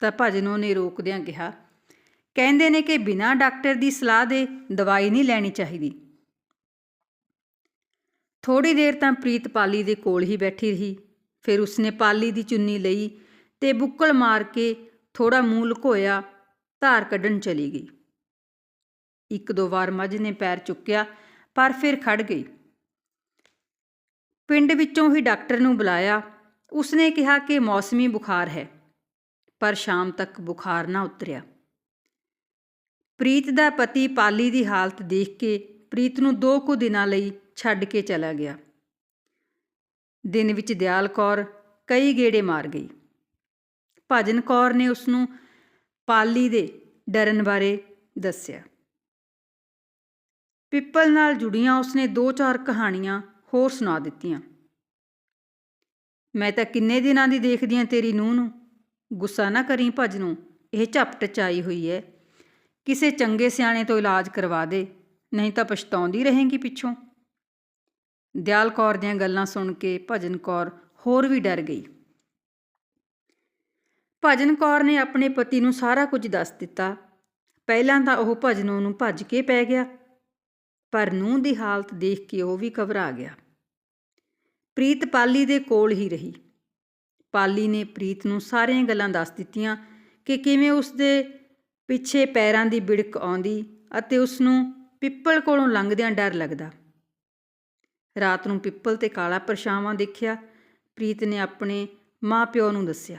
ਤਾਂ ਭਜਨੋਂ ਨੇ ਰੋਕਦਿਆਂ ਕਿਹਾ, ਕਹਿੰਦੇ ਨੇ ਕਿ ਬਿਨਾਂ ਡਾਕਟਰ ਦੀ ਸਲਾਹ ਦੇ ਦਵਾਈ ਨਹੀਂ ਲੈਣੀ ਚਾਹੀਦੀ। ਥੋੜੀ ਦੇਰ ਤਾਂ ਪ੍ਰੀਤ ਪਾਲੀ ਦੇ ਕੋਲ ਹੀ ਬੈਠੀ ਰਹੀ। ਫਿਰ ਉਸਨੇ ਪਾਲੀ ਦੀ ਚੁੰਨੀ ਲਈ ਤੇ ਬੁੱਕਲ ਮਾਰ ਕੇ ਥੋੜਾ ਮੂੰਹ ਲੁਕੋਇਆ, ਧਾਰ ਕੱਢਣ ਚਲੀ ਗਈ। ਇੱਕ ਦੋ ਵਾਰ ਮੱਝ ਨੇ ਪੈਰ ਚੁੱਕਿਆ, ਪਰ ਫਿਰ ਖੜ ਗਈ। ਪਿੰਡ ਵਿੱਚੋਂ ਹੀ ਡਾਕਟਰ ਨੂੰ ਬੁਲਾਇਆ। ਉਸਨੇ ਕਿਹਾ ਕਿ ਮੌਸਮੀ ਬੁਖਾਰ ਹੈ। ਪਰ ਸ਼ਾਮ ਤੱਕ ਬੁਖਾਰ ਨਾ ਉਤਰਿਆ। ਪ੍ਰੀਤ ਦਾ ਪਤੀ ਪਾਲੀ ਦੀ ਹਾਲਤ ਦੇਖ ਕੇ ਪ੍ਰੀਤ ਨੂੰ ਦੋ ਕੁ ਦਿਨਾਂ ਲਈ ਛੱਡ ਕੇ ਚਲਾ ਗਿਆ। ਦਿਨ ਵਿੱਚ ਦਿਆਲ ਕੌਰ ਕਈ ਗੇੜੇ ਮਾਰ ਗਈ। ਭਜਨ ਕੌਰ ਨੇ ਉਸ ਨੂੰ ਪਾਲੀ ਦੇ ਡਰਨ ਬਾਰੇ ਦੱਸਿਆ। ਪਿੱਪਲ ਨਾਲ ਜੁੜੀਆਂ ਉਸਨੇ ਦੋ ਚਾਰ ਕਹਾਣੀਆਂ ਹੋਰ ਸੁਣਾ ਦਿੱਤੀਆਂ। ਮੈਂ ਤਾਂ ਕਿੰਨੇ ਦਿਨਾਂ ਦੀ ਦੇਖਦੀ ਆਂ ਤੇਰੀ ਨੂੰਹ ਨੂੰ। ਗੁੱਸਾ ਨਾ ਕਰੀ ਭਜ ਨੂੰ, ਇਹ ਝਪਟ ਚ ਆਈ ਹੋਈ ਹੈ ਕਿਸੇ ਚੰਗੇ ਸਿਆਣੇ ਤੋਂ ਇਲਾਜ ਕਰਵਾ ਦੇ, ਨਹੀਂ ਤਾਂ ਪਛਤਾਉਂਦੀ ਰਹੇਗੀ ਪਿੱਛੋਂ। ਦਿਆਲ ਕੌਰ ਦੀਆਂ ਗੱਲਾਂ ਸੁਣ ਕੇ ਭਜਨ ਕੌਰ ਹੋਰ ਵੀ ਡਰ ਗਈ। ਭਜਨ ਕੌਰ ਨੇ ਆਪਣੇ ਪਤੀ ਨੂੰ ਸਾਰਾ ਕੁਝ ਦੱਸ ਦਿੱਤਾ। ਪਹਿਲਾਂ ਤਾਂ ਉਹ ਭਜਨੋਂ ਨੂੰ ਭੱਜ ਕੇ ਪੈ ਗਿਆ, ਪਰ ਨੂੰਹ ਦੀ ਹਾਲਤ ਦੇਖ ਕੇ ਉਹ ਵੀ ਘਬਰਾ ਗਿਆ। ਪ੍ਰੀਤ ਪਾਲੀ ਦੇ ਕੋਲ ਹੀ ਰਹੀ। ਪਾਲੀ ਨੇ ਪ੍ਰੀਤ ਨੂੰ ਸਾਰੀਆਂ ਗੱਲਾਂ ਦੱਸ ਦਿੱਤੀਆਂ ਕਿ ਕਿਵੇਂ ਉਸ ਦੇ ਪਿੱਛੇ ਪੈਰਾਂ ਦੀ ਬਿੜਕ ਆਉਂਦੀ ਅਤੇ ਉਸ ਨੂੰ ਪਿੱਪਲ ਕੋਲੋਂ ਲੰਘਦਿਆਂ ਡਰ ਲੱਗਦਾ। ਰਾਤ ਨੂੰ ਪਿੱਪਲ ਤੇ ਕਾਲਾ ਪਰਛਾਵਾਂ ਦੇਖਿਆ, ਪ੍ਰੀਤ ਨੇ ਆਪਣੇ ਮਾਪਿਓ ਨੂੰ ਦੱਸਿਆ।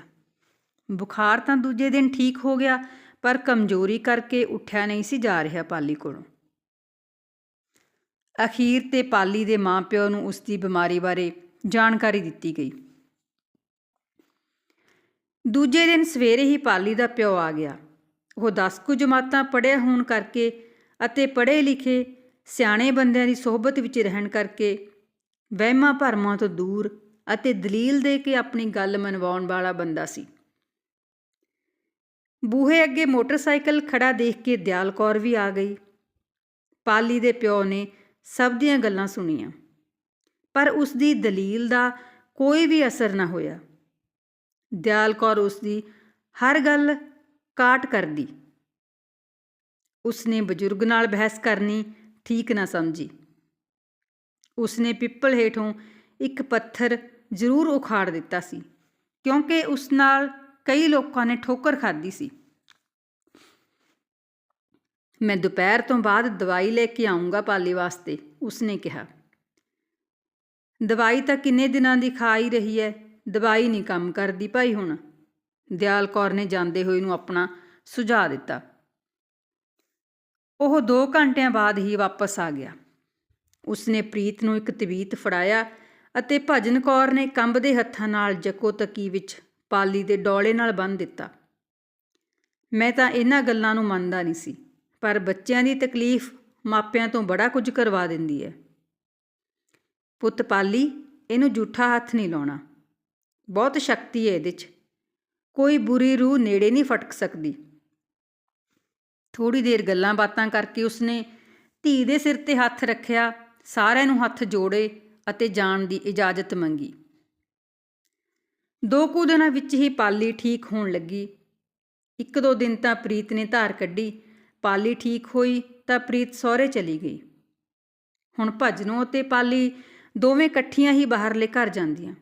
ਬੁਖਾਰ ਤਾਂ ਦੂਜੇ ਦਿਨ ਠੀਕ ਹੋ ਗਿਆ, ਪਰ ਕਮਜ਼ੋਰੀ ਕਰਕੇ ਉੱਠਿਆ ਨਹੀਂ ਸੀ ਜਾ ਰਿਹਾ ਪਾਲੀ ਕੋਲੋਂ। ਅਖੀਰ ਤੇ ਪਾਲੀ ਦੇ ਮਾਪਿਓ ਨੂੰ ਉਸ ਦੀ ਬਿਮਾਰੀ ਬਾਰੇ ਜਾਣਕਾਰੀ ਦਿੱਤੀ ਗਈ। ਦੂਜੇ ਦਿਨ ਸਵੇਰੇ ਹੀ ਪਾਲੀ ਦਾ ਪਿਓ ਆ ਗਿਆ। ਉਹ 10 ਕੁ ਜਮਾਤਾਂ ਪੜ੍ਹਿਆ ਹੋਣ ਕਰਕੇ ਅਤੇ ਪੜ੍ਹੇ ਲਿਖੇ ਸਿਆਣੇ ਬੰਦਿਆਂ ਦੀ ਸਹਬਤ ਵਿੱਚ ਰਹਿਣ ਕਰਕੇ ਵਹਿਮਾਂ ਭਰਮਾਂ ਤੋਂ ਦੂਰ ਅਤੇ ਦਲੀਲ ਦੇ ਕੇ ਆਪਣੀ ਗੱਲ ਮਨਵਾਉਣ ਵਾਲਾ ਬੰਦਾ ਸੀ। ਬੂਹੇ ਅੱਗੇ ਮੋਟਰਸਾਈਕਲ ਖੜਾ ਦੇਖ ਕੇ ਦਿਆਲ ਕੌਰ ਵੀ ਆ ਗਈ। ਪਾਲੀ ਦੇ ਪਿਓ ਨੇ ਸਭ ਦੀਆਂ ਗੱਲਾਂ ਸੁਣੀਆਂ। ਪਰ ਉਸ ਦੀ ਦਲੀਲ ਦਾ ਕੋਈ ਵੀ ਅਸਰ ਨਾ ਹੋਇਆ। ਦਿਆਲ ਕੌਰ ਉਸ ਦੀ ਹਰ ਗੱਲ ਕਾਟ ਕਰਦੀ। ਉਸਨੇ ਬਜ਼ੁਰਗ ਨਾਲ ਬਹਿਸ ਕਰਨੀ ਠੀਕ ਨਾ ਸਮਝੀ। ਉਸਨੇ ਪਿੱਪਲ ਹੇਠੋਂ ਇੱਕ ਪੱਥਰ ਜ਼ਰੂਰ ਉਖਾੜ ਦਿੱਤਾ ਸੀ, ਕਿਉਂਕਿ ਉਸ ਨਾਲ ਕਈ ਲੋਕਾਂ ਨੇ ਠੋਕਰ ਖਾਧੀ ਸੀ। ਮੈਂ ਦੁਪਹਿਰ ਤੋਂ ਬਾਅਦ ਦਵਾਈ ਲੈ ਕੇ ਆਉਂਗਾ ਪਾਲੀ ਵਾਸਤੇ, ਉਸਨੇ ਕਿਹਾ। ਦਵਾਈ ਤਾਂ ਕਿੰਨੇ ਦਿਨਾਂ ਦੀ ਖਾ ਹੀ ਰਹੀ ਹੈ ਦਵਾਈ ਨਹੀਂ ਕੰਮ ਕਰਦੀ ਭਾਈ ਹੁਣ। ਦਿਆਲ ਕੌਰ ਨੇ ਜਾਂਦੇ ਹੋਏ ਨੂੰ ਆਪਣਾ ਸੁਝਾਅ ਦਿੱਤਾ। ਉਹ 2 ਘੰਟਿਆਂ ਬਾਅਦ ਹੀ ਵਾਪਸ ਆ ਗਿਆ। ਉਸਨੇ ਪ੍ਰੀਤ ਨੂੰ ਇੱਕ ਤਵੀਤ ਫੜਾਇਆ ਅਤੇ ਭਜਨ ਕੌਰ ਨੇ ਕੰਬਦੇ ਹੱਥਾਂ ਨਾਲ ਜੱਕੋ ਤੱਕੀ ਵਿੱਚ ਪਾਲੀ ਦੇ ਡੋਲੇ ਨਾਲ ਬੰਨ੍ਹ ਦਿੱਤਾ। ਮੈਂ ਤਾਂ ਇਹਨਾਂ ਗੱਲਾਂ ਨੂੰ ਮੰਨਦਾ ਨਹੀਂ ਸੀ, ਪਰ ਬੱਚਿਆਂ ਦੀ ਤਕਲੀਫ ਮਾਪਿਆਂ ਤੋਂ ਬੜਾ ਕੁਝ ਕਰਵਾ ਦਿੰਦੀ ਹੈ। ਪੁੱਤ ਪਾਲੀ, ਇਹਨੂੰ ਝੂਠਾ ਹੱਥ ਨਹੀਂ ਲਾਉਣਾ। ਬਹੁਤ ਸ਼ਕਤੀ ਹੈ ਇਹਦੇ 'ਚ। ਕੋਈ ਬੁਰੀ ਰੂਹ ਨੇੜੇ ਨਹੀਂ ਫਟਕ ਸਕਦੀ। ਥੋੜੀ ਦੇਰ ਗੱਲਾਂ ਬਾਤਾਂ ਕਰਕੇ ਉਸਨੇ ਧੀ ਦੇ ਸਿਰ ਤੇ ਹੱਥ ਰੱਖਿਆ, ਸਾਰਿਆਂ ਨੂੰ ਹੱਥ ਜੋੜੇ ਅਤੇ ਜਾਣ ਦੀ ਇਜਾਜ਼ਤ ਮੰਗੀ। ਦੋ ਕੁ ਦਿਨਾਂ ਵਿੱਚ ਹੀ ਪਾਲੀ ਠੀਕ ਹੋਣ ਲੱਗੀ। ਇੱਕ ਦੋ ਦਿਨ ਤਾਂ ਪ੍ਰੀਤ ਨੇ ਧਾਰ ਕੱਢੀ, ਪਾਲੀ ਠੀਕ ਹੋਈ ਤਾਂ ਪ੍ਰੀਤ ਸਹੁਰੇ ਚਲੀ ਗਈ। ਹੁਣ ਭਜਨੋਂ ਅਤੇ ਪਾਲੀ ਦੋਵੇਂ ਇਕੱਠੀਆਂ ਹੀ ਬਾਹਰਲੇ ਘਰ ਜਾਂਦੀਆਂ।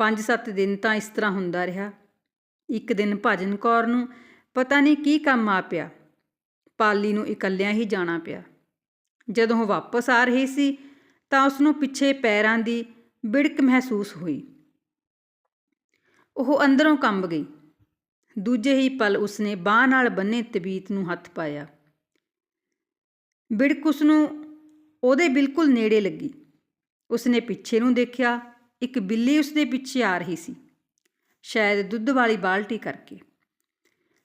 ਪੰਜ ਸੱਤ ਦਿਨ ਤਾਂ ਇਸ ਤਰ੍ਹਾਂ ਹੁੰਦਾ ਰਿਹਾ। ਇੱਕ ਦਿਨ ਭਜਨ ਕੌਰ ਨੂੰ ਪਤਾ ਨਹੀਂ ਕੀ ਕੰਮ ਆ ਪਿਆ। ਪਾਲੀ ਨੂੰ ਇਕੱਲਿਆਂ ਹੀ ਜਾਣਾ ਪਿਆ। ਜਦੋਂ ਉਹ ਵਾਪਸ ਆ ਰਹੀ ਸੀ ਤਾਂ ਉਸ ਨੂੰ ਪਿੱਛੇ ਪੈਰਾਂ ਦੀ ਬਿੜਕ ਮਹਿਸੂਸ ਹੋਈ। ਉਹ ਅੰਦਰੋਂ ਕੰਬ ਗਈ। ਦੂਜੇ ਹੀ ਪਲ ਉਸਨੇ ਬਾਹ ਨਾਲ ਬੰਨੇ ਤਬੀਤ ਨੂੰ ਹੱਥ ਪਾਇਆ। ਬਿੜਕ ਉਸ ਨੂੰ ਉਹਦੇ ਬਿਲਕੁਲ ਨੇੜੇ ਲੱਗੀ। ਉਸਨੇ ਪਿੱਛੇ ਨੂੰ ਦੇਖਿਆ। ਇੱਕ ਬਿੱਲੀ ਉਸਦੇ ਪਿੱਛੇ ਆ ਰਹੀ ਸੀ। ਸ਼ਾਇਦ ਦੁੱਧ ਵਾਲੀ ਬਾਲਟੀ ਕਰਕੇ।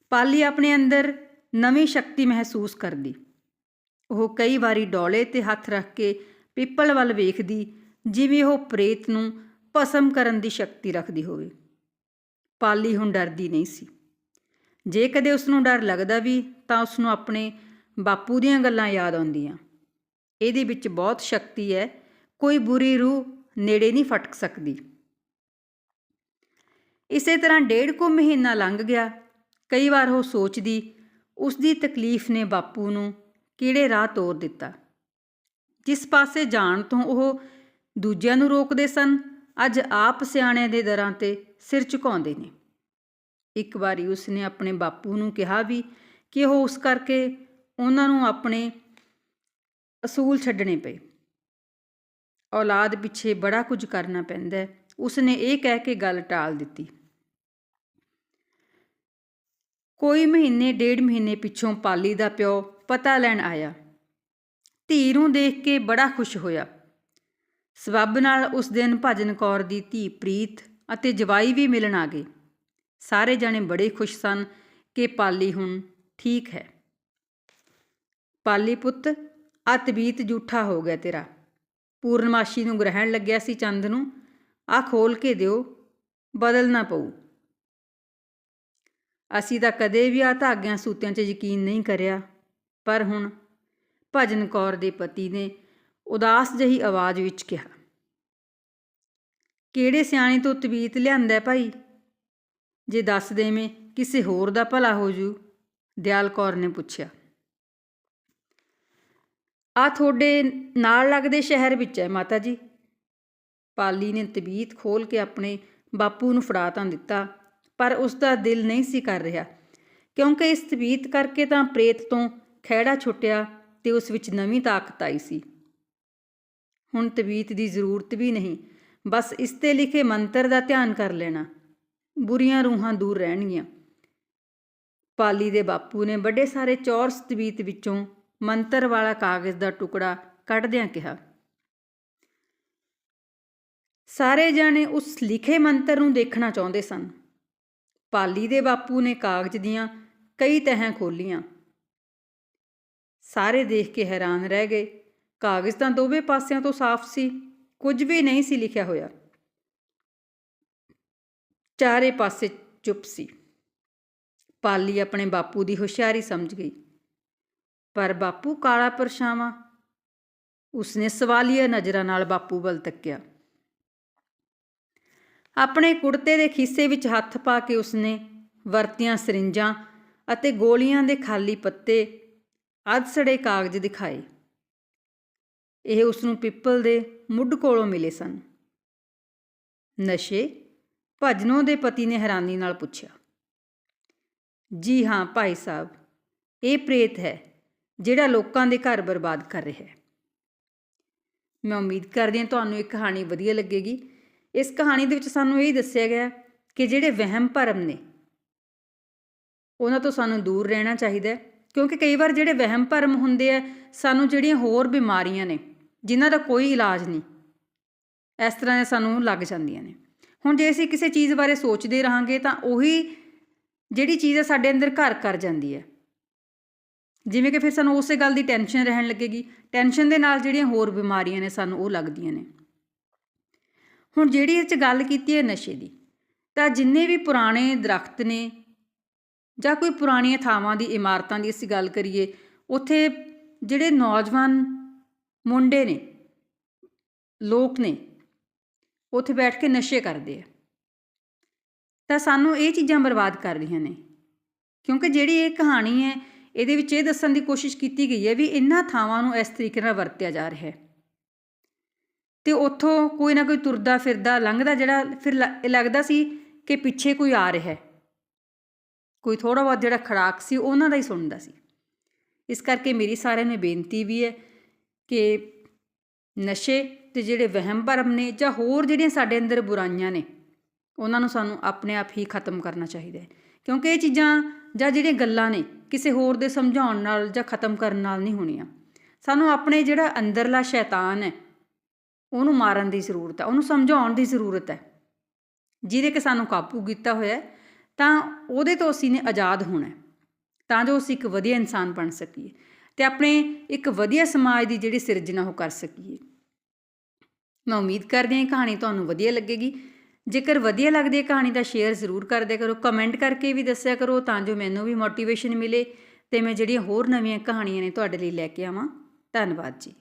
ਪਾਲੀ ਆਪਣੇ ਅੰਦਰ ਨਵੀਂ ਸ਼ਕਤੀ ਮਹਿਸੂਸ ਕਰਦੀ। ਉਹ ਕਈ ਵਾਰੀ ਡੋਲੇ ਤੇ ਹੱਥ ਰੱਖ ਕੇ ਪਿੱਪਲ ਵੱਲ ਵੇਖਦੀ, ਜਿਵੇਂ ਉਹ ਪ੍ਰੇਤ ਨੂੰ ਭਸਮ ਕਰਨ ਦੀ ਸ਼ਕਤੀ ਰੱਖਦੀ ਹੋਵੇ। ਪਾਲੀ ਹੁਣ ਡਰਦੀ ਨਹੀਂ ਸੀ। ਜੇ ਕਦੇ ਉਸ ਨੂੰ ਡਰ ਲੱਗਦਾ ਵੀ, ਤਾਂ ਉਸ ਨੂੰ ਆਪਣੇ ਬਾਪੂ ਦੀਆਂ ਗੱਲਾਂ ਯਾਦ ਆਉਂਦੀਆਂ। ਇਹਦੇ ਵਿੱਚ ਬਹੁਤ ਸ਼ਕਤੀ ਹੈ, ਕੋਈ ਬੁਰੀ ਰੂਹ ਨੇੜੇ ਨਹੀਂ ਫਟਕ ਸਕਦੀ। ਇਸੇ ਤਰ੍ਹਾਂ ਡੇਢ ਕੁ ਮਹੀਨਾ ਲੰਘ ਗਿਆ। ਕਈ ਵਾਰ ਉਹ ਸੋਚਦੀ ਉਸ ਦੀ ਤਕਲੀਫ ਨੇ ਬਾਪੂ ਨੂੰ ਕਿਹੜੇ ਰਾਹ ਤੋਰ ਦਿੱਤਾ। ਜਿਸ ਪਾਸੇ ਜਾਣ ਤੋਂ ਉਹ ਦੂਜਿਆਂ ਨੂੰ ਰੋਕਦੇ ਸਨ, ਅੱਜ ਆਪ ਸਿਆਣਿਆਂ ਦੇ ਦਰਾਂ ਤੇ ਸਿਰ ਝੁਕਾਉਂਦੇ ਨੇ। ਇੱਕ ਵਾਰੀ ਉਸਨੇ ਆਪਣੇ ਬਾਪੂ ਨੂੰ ਕਿਹਾ ਵੀ ਕਿ ਉਹ ਉਸ ਕਰਕੇ ਉਹਨਾਂ ਨੂੰ ਆਪਣੇ ਅਸੂਲ ਛੱਡਣੇ ਪਏ। ਔਲਾਦ ਪਿੱਛੇ ਬੜਾ ਕੁਝ ਕਰਨਾ ਪੈਂਦਾ ਹੈ। ਉਸਨੇ ਇਹ ਕਹਿ ਕੇ ਗੱਲ ਟਾਲ ਦਿੱਤੀ। ਕੋਈ ਮਹੀਨੇ, ਡੇਢ ਮਹੀਨੇ ਪਿੱਛੋਂ ਪਾਲੀ ਦਾ ਪਿਓ ਪਤਾ ਲੈਣ ਆਇਆ। ਧੀ ਨੂੰ ਦੇਖ ਕੇ ਬੜਾ ਖੁਸ਼ ਹੋਇਆ। ਸਬੱਬ ਨਾਲ ਉਸ ਦਿਨ ਭਜਨ ਕੌਰ ਦੀ ਧੀ ਪ੍ਰੀਤ ਅਤੇ ਜਵਾਈ ਵੀ ਮਿਲਣ ਆ ਗਏ। ਸਾਰੇ ਜਣੇ ਬੜੇ ਖੁਸ਼ ਸਨ ਕਿ ਪਾਲੀ ਹੁਣ ਠੀਕ ਹੈ। ਪਾਲੀ ਪੁੱਤ ਅਤਬੀਤ ਜੂਠਾ ਹੋ ਗਿਆ ਤੇਰਾ। ਪੂਰਨਮਾਸ਼ੀ ਨੂੰ ਗ੍ਰਹਿਣ ਲੱਗਿਆ ਸੀ ਚੰਦ ਨੂੰ ਆ ਖੋਲ ਕੇ ਦਿਓ ਬਦਲਣਾ ਪਊ। ਅਸੀਂ ਤਾਂ ਕਦੇ ਵੀ ਆ ਧਾਗਿਆਂ ਸੂਤਿਆਂ 'ਚ ਯਕੀਨ ਨਹੀਂ ਕਰਿਆ, ਪਰ ਹੁਣ ਭਜਨ ਕੌਰ ਦੇ ਪਤੀ ਨੇ ਉਦਾਸ ਜਹੀ ਆਵਾਜ਼ ਵਿੱਚ ਕਿਹਾ, ਕਿਹੜੇ ਸਿਆਣੇ ਤੋਂ ਤਵੀਤ ਲਿਆਂਦਾ ਭਾਈ? ਜੇ ਦੱਸ ਦੇਵੇਂ ਕਿਸੇ ਹੋਰ ਦਾ ਭਲਾ ਹੋ ਜੂ? ਦਿਆਲ ਕੌਰ ਨੇ ਪੁੱਛਿਆ। ਆ ਤੁਹਾਡੇ ਨਾਲ ਲੱਗਦੇ ਸ਼ਹਿਰ ਵਿੱਚ ਹੈ ਮਾਤਾ ਜੀ। ਪਾਲੀ ਨੇ ਤਬੀਤ ਖੋਲ ਕੇ ਆਪਣੇ ਬਾਪੂ ਨੂੰ ਫੜਾ ਤਾਂ ਦਿੱਤਾ, ਪਰ ਉਸ ਦਾ ਦਿਲ ਨਹੀਂ ਸੀ ਕਰ ਰਿਹਾ। ਕਿਉਂਕਿ ਇਸ ਤਬੀਤ ਕਰਕੇ ਤਾਂ ਪ੍ਰੇਤ ਤੋਂ ਖਹਿੜਾ ਛੁੱਟਿਆ ਤੇ ਉਸ ਵਿੱਚ ਨਵੀਂ ਤਾਕਤ ਆਈ ਸੀ। ਹੁਣ ਤਬੀਤ ਦੀ ਜ਼ਰੂਰਤ ਵੀ ਨਹੀਂ, ਬਸ ਇਸ ਤੇ ਲਿਖੇ ਮੰਤਰ ਦਾ ਧਿਆਨ ਕਰ ਲੈਣਾ। ਬੁਰੀਆਂ ਰੂਹਾਂ ਦੂਰ ਰਹਿਣਗੀਆਂ। ਪਾਲੀ ਦੇ ਬਾਪੂ ਨੇ ਵੱਡੇ ਸਾਰੇ ਚੌਰਸ ਤਬੀਤ ਵਿੱਚੋਂ ਮੰਤਰ ਵਾਲਾ ਕਾਗਜ਼ ਦਾ ਟੁਕੜਾ ਕੱਢਦਿਆਂ ਕਿਹਾ, ਸਾਰੇ ਜਾਣੇ ਉਸ ਲਿਖੇ ਮੰਤਰ ਨੂੰ ਦੇਖਣਾ ਚਾਹੁੰਦੇ ਸਨ। ਪਾਲੀ ਦੇ ਬਾਪੂ ਨੇ ਕਾਗਜ਼ ਦੀਆਂ ਕਈ ਤਹਿ ਖੋਲੀਆਂ ਸਾਰੇ ਦੇਖ ਕੇ ਹੈਰਾਨ ਰਹਿ ਗਏ। ਕਾਗਜ਼ ਤਾਂ ਦੋਵੇਂ ਪਾਸਿਆਂ ਤੋਂ ਸਾਫ਼ ਸੀ, ਕੁਝ ਵੀ ਨਹੀਂ ਸੀ ਲਿਖਿਆ ਹੋਇਆ। ਚਾਰੇ ਪਾਸੇ ਚੁੱਪ ਸੀ। ਪਾਲੀ ਆਪਣੇ ਬਾਪੂ ਦੀ ਹੁਸ਼ਿਆਰੀ ਸਮਝ ਗਈ। ਪਰ ਬਾਪੂ ਕਾਲਾ ਪਰਛਾਵਾਂ। ਉਸਨੇ ਸਵਾਲੀਆ ਨਜ਼ਰਾਂ ਨਾਲ ਬਾਪੂ ਵੱਲ ਤੱਕਿਆ। ਆਪਣੇ ਕੁੜਤੇ ਦੇ ਖੀਸੇ ਵਿੱਚ ਹੱਥ ਪਾ ਕੇ ਉਸਨੇ ਵਰਤੀਆਂ ਸਰਿੰਜਾਂ ਅਤੇ ਗੋਲੀਆਂ ਦੇ ਖਾਲੀ ਪੱਤੇ ਅਧਸੜੇ ਕਾਗਜ਼ ਦਿਖਾਏ। ਇਹ ਉਸ ਨੂੰ ਪਿੱਪਲ ਦੇ ਮੁੱਢ ਕੋਲੋਂ ਮਿਲੇ ਸਨ। ਨਸ਼ੇ ਭਜਨੋਂ ਦੇ ਪਤੀ ਨੇ ਹੈਰਾਨੀ ਨਾਲ ਪੁੱਛਿਆ। ਜੀ ਹਾਂ ਭਾਈ ਸਾਹਿਬ, ਇਹ ਪ੍ਰੇਤ ਹੈ। ਜਿਹੜਾ ਲੋਕਾਂ ਦੇ ਘਰ ਬਰਬਾਦ ਕਰ ਰਿਹਾ ਹੈ। ਮੈਂ ਉਮੀਦ ਕਰਦੀ ਹਾਂ ਤੁਹਾਨੂੰ ਇਹ ਕਹਾਣੀ ਵਧੀਆ ਲੱਗੇਗੀ। ਇਸ ਕਹਾਣੀ ਦੇ ਵਿੱਚ ਸਾਨੂੰ ਇਹ ਦੱਸਿਆ ਗਿਆ ਕਿ ਜਿਹੜੇ ਵਹਿਮ ਭਰਮ ਨੇ, ਉਹਨਾਂ ਤੋਂ ਸਾਨੂੰ ਦੂਰ ਰਹਿਣਾ ਚਾਹੀਦਾ ਹੈ। ਕਿਉਂਕਿ ਕਈ ਵਾਰ ਜਿਹੜੇ ਵਹਿਮ ਭਰਮ ਹੁੰਦੇ ਆ, ਸਾਨੂੰ ਜਿਹੜੀਆਂ ਹੋਰ ਬਿਮਾਰੀਆਂ ਨੇ, ਜਿਨ੍ਹਾਂ ਦਾ ਕੋਈ ਇਲਾਜ ਨਹੀਂ, ਇਸ ਤਰ੍ਹਾਂ ਦੇ ਸਾਨੂੰ ਲੱਗ ਜਾਂਦੀਆਂ ਨੇ। ਹੁਣ ਜੇ ਅਸੀਂ ਕਿਸੇ ਚੀਜ਼ ਬਾਰੇ ਸੋਚਦੇ ਰਹਾਂਗੇ ਤਾਂ ਉਹੀ ਜਿਹੜੀ ਚੀਜ਼ ਹੈ ਸਾਡੇ ਅੰਦਰ ਘਰ ਕਰ ਜਾਂਦੀ ਹੈ। ਜਿਵੇਂ ਕਿ ਫਿਰ ਸਾਨੂੰ ਉਸੇ ਗੱਲ ਦੀ ਟੈਨਸ਼ਨ ਰਹਿਣ ਲੱਗੇਗੀ। ਟੈਨਸ਼ਨ ਦੇ ਨਾਲ ਜਿਹੜੀਆਂ ਹੋਰ ਬਿਮਾਰੀਆਂ ਨੇ ਸਾਨੂੰ ਉਹ ਲੱਗਦੀਆਂ ਨੇ। ਹੁਣ ਜਿਹੜੀ ਇਹ 'ਚ ਗੱਲ ਕੀਤੀ ਹੈ ਨਸ਼ੇ ਦੀ, ਤਾਂ ਜਿੰਨੇ ਵੀ ਪੁਰਾਣੇ ਦਰਖਤ ਨੇ ਜਾਂ ਕੋਈ ਪੁਰਾਣੀਆਂ ਥਾਵਾਂ ਦੀ ਇਮਾਰਤਾਂ ਦੀ ਅਸੀਂ ਗੱਲ ਕਰੀਏ, ਉੱਥੇ ਜਿਹੜੇ ਨੌਜਵਾਨ ਮੁੰਡੇ ਨੇ, ਲੋਕ ਨੇ, ਉੱਥੇ ਬੈਠ ਕੇ ਨਸ਼ੇ ਕਰਦੇ ਆ। ਤਾਂ ਸਾਨੂੰ ਇਹ ਚੀਜ਼ਾਂ ਬਰਬਾਦ ਕਰ ਰਹੀਆਂ ਨੇ। ਕਿਉਂਕਿ ਜਿਹੜੀ ਇਹ ਕਹਾਣੀ ਹੈ ਇਹਦੇ ਵਿੱਚ ਇਹ ਦੱਸਣ ਦੀ ਕੋਸ਼ਿਸ਼ ਕੀਤੀ ਗਈ ਹੈ ਵੀ ਇਹਨਾਂ ਥਾਵਾਂ ਨੂੰ ਇਸ ਤਰੀਕੇ ਨਾਲ ਵਰਤਿਆ ਜਾ ਰਿਹਾ ਹੈ। ਤੇ ਉੱਥੋਂ ਕੋਈ ਨਾ ਕੋਈ ਤੁਰਦਾ ਫਿਰਦਾ ਲੰਘਦਾ ਜਿਹੜਾ ਫਿਰ ਲ- ਇਹ ਲੱਗਦਾ ਸੀ ਕਿ ਪਿੱਛੇ ਕੋਈ ਆ ਰਿਹਾ ਹੈ। ਕੋਈ ਥੋੜਾ ਬਹੁਤ ਜਿਹੜਾ ਖੜਾਕ ਸੀ ਉਹਨਾਂ ਦਾ ਹੀ ਸੁਣਦਾ ਸੀ। ਇਸ ਕਰਕੇ ਮੇਰੀ ਸਾਰਿਆਂ ਨੂੰ ਬੇਨਤੀ ਵੀ ਹੈ ਕਿ ਨਸ਼ੇ ਤੇ ਜਿਹੜੇ ਵਹਿਮ ਭਰਮ ਨੇ ਜਾਂ ਹੋਰ ਜਿਹੜੀਆਂ ਸਾਡੇ ਅੰਦਰ ਬੁਰਾਈਆਂ ਨੇ, ਉਹਨਾਂ ਨੂੰ ਸਾਨੂੰ ਆਪਣੇ ਆਪ ਹੀ ਖਤਮ ਕਰਨਾ ਚਾਹੀਦਾ ਹੈ। ਕਿਉਂਕਿ ਇਹ ਚੀਜ਼ਾਂ ਜਾਂ ਜਿਹੜੀਆਂ ਗੱਲਾਂ ਨੇ ਕਿਸੇ ਹੋਰ ਦੇ ਸਮਝਾਉਣ ਨਾਲ ਜਾਂ ਖਤਮ ਕਰਨ ਨਾਲ ਨਹੀਂ ਹੋਣੀਆਂ। ਸਾਨੂੰ ਆਪਣੇ ਜਿਹੜਾ ਅੰਦਰਲਾ ਸ਼ੈਤਾਨ ਹੈ, ਉਹਨੂੰ ਮਾਰਨ ਦੀ ਜ਼ਰੂਰਤ ਹੈ, ਉਹਨੂੰ ਸਮਝਾਉਣ ਦੀ ਜ਼ਰੂਰਤ ਹੈ। ਜਿਹਦੇ ਕਿ ਸਾਨੂੰ ਕਾਬੂ ਕੀਤਾ ਹੋਇਆ ਤਾਂ ਉਹਦੇ ਤੋਂ ਅਸੀਂ ਨੇ ਆਜ਼ਾਦ ਹੋਣਾ ਤਾਂ ਜੋ ਅਸੀਂ ਇੱਕ ਵਧੀਆ ਇਨਸਾਨ ਬਣ ਸਕੀਏ ਤੇ ਆਪਣੇ ਇੱਕ ਵਧੀਆ ਸਮਾਜ ਦੀ ਜਿਹੜੀ ਸਿਰਜਣਾ ਉਹ ਕਰ ਸਕੀਏ। ਮੈਂ ਉਮੀਦ ਕਰਦੀ ਹਾਂ ਇਹ ਕਹਾਣੀ ਤੁਹਾਨੂੰ ਵਧੀਆ ਲੱਗੇਗੀ। ਜੇਕਰ ਵਧੀਆ ਲੱਗਦੀ ਹੈ ਕਹਾਣੀ ਤਾਂ ਸ਼ੇਅਰ ਜ਼ਰੂਰ ਕਰ ਕਰੋ ਕਮੈਂਟ ਕਰਕੇ ਵੀ ਦੱਸਿਆ ਕਰੋ ਤਾਂ ਜੋ ਮੈਨੂੰ ਵੀ ਮੋਟੀਵੇਸ਼ਨ ਮਿਲੇ ਤੇ ਮੈਂ ਜਿਹੜੀਆਂ ਹੋਰ ਨਵੀਆਂ ਕਹਾਣੀਆਂ ਨੇ ਤੁਹਾਡੇ ਲਈ ਲੈ ਕੇ ਆਵਾਂ। ਧੰਨਵਾਦ ਜੀ।